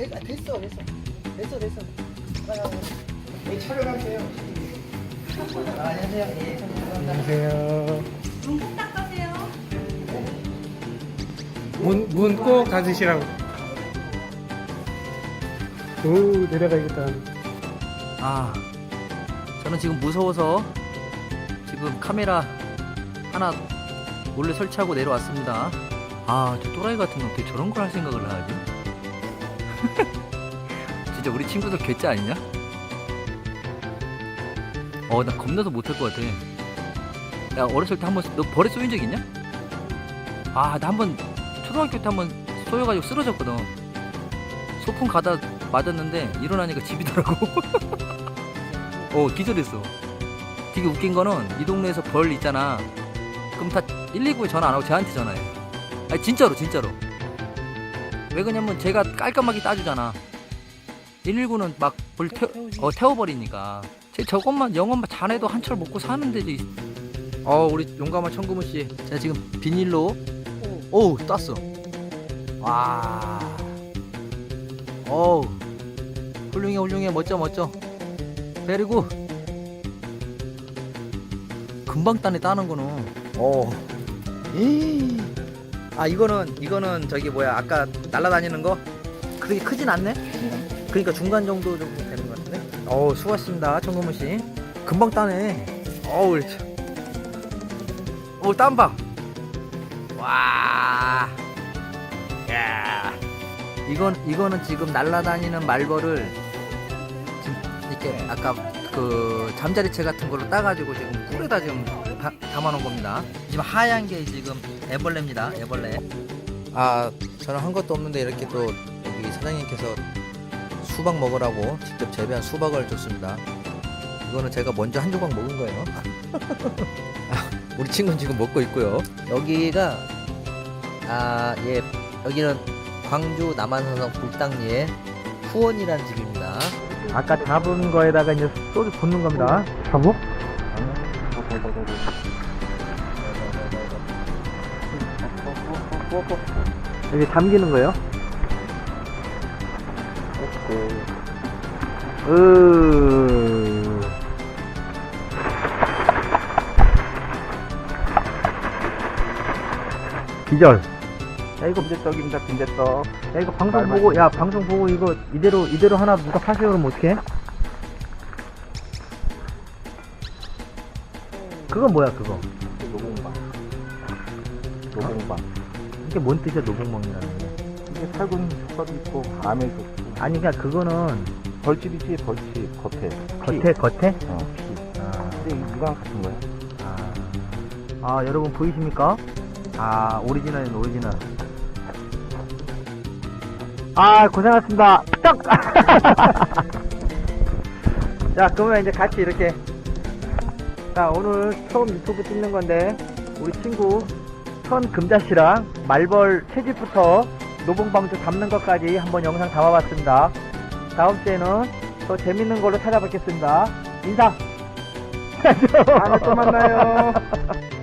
됐, 아, 됐어 됐어 됐어 됐어 빨리 가요 네, 촬영할게요 아, 안녕하세요 예 감사합니다 안녕하세요. 문꼭 닦으세요. 문, 문꼭 닫으시라고. 오, 내려가야겠다. 아, 저는 지금 무서워서 지금 카메라 하나 몰래 설치하고 내려왔습니다. 아, 저 또라이 같은 놈 어떻게 저런 걸 할 생각을 하지? 진짜 우리 친구들 괴짜 아니냐? 어, 나 겁나서 못할 것 같아. 야, 어렸을 때 한번 너 벌에 쏘인 적 있냐? 아, 나 한번 초등학교 때 한번 쏘여가지고 쓰러졌거든. 소풍 가다 맞았는데 일어나니까 집이더라고. 어 기절했어. 되게 웃긴 거는 이 동네에서 벌 있잖아. 그럼 다 119에 전화 안 하고 저한테 전화해. 아니 진짜로 진짜로. 왜 그러냐면 제가 깔끔하게 따주잖아. 119는 막벌 태워, 어, 태워버리니까. 제 저것만 영업만 잘해도 한 철 먹고 사는 데지. 어 우리 용감한 청구무 씨. 제가 지금 비닐로 오 땄어. 와. 어우 훌륭해 훌륭해 멋져 멋져 베리고 금방 따네 따는 거는 어. 에이. 아 이거는 이거는 저기 뭐야 아까 날아다니는 거? 그렇게 크진 않네? 그러니까 중간 정도 정도 되는 것 같은데? 어우 수고하셨습니다 청금문 씨. 금방 따네. 어우 참. 오 땀방. 와. 야. 이건 이거는 지금 날아다니는 말벌을 지금 이렇게 아까 그 잠자리채 같은 걸로 따가지고 지금 꿀에다 지금 다, 담아놓은 겁니다. 지금 하얀 게 지금 애벌레입니다. 애벌레. 아 저는 한 것도 없는데 이렇게 또 여기 사장님께서 수박 먹으라고 직접 재배한 수박을 줬습니다. 이거는 제가 먼저 한 조각 먹은 거예요. 아, 우리 친구는 지금 먹고 있고요. 여기가 아 예 여기는 광주 남한산성 불당리의 후원이라는 집입니다. 아까 잡은 거에다가 이제 소주 붓는 겁니다. 잡어? 여기 담기는 거예요? 으. 기절. 야 이거 빈대떡입니다 빈대떡. 야 이거 방송 보고 야 방송 보고 이거 이대로 이대로 하나 누가 파세요 그러면 어떡해? 그건 뭐야 그거? 노봉방. 노봉방. 이게 뭔 뜻이야 노봉멍이라는 게? 이게 살균 효과도 있고 암에 좋고. 아니 그냥 그거는 벌집이지 벌집 겉에. 피. 겉에 겉에? 어 피. 아, 근데 이 유광 같은 거야. 아, 아 여러분 보이십니까? 아 오리지널은 오리지널. 아 고생하셨습니다. 떡. 자 그러면 이제 같이 이렇게. 자 오늘 처음 유튜브 찍는 건데 우리 친구 천금자 씨랑 말벌 채집부터 노봉방주 담는 것까지 한번 영상 담아봤습니다. 다음 주에는 더 재밌는 걸로 찾아뵙겠습니다. 인사. 다음에 또 만나요.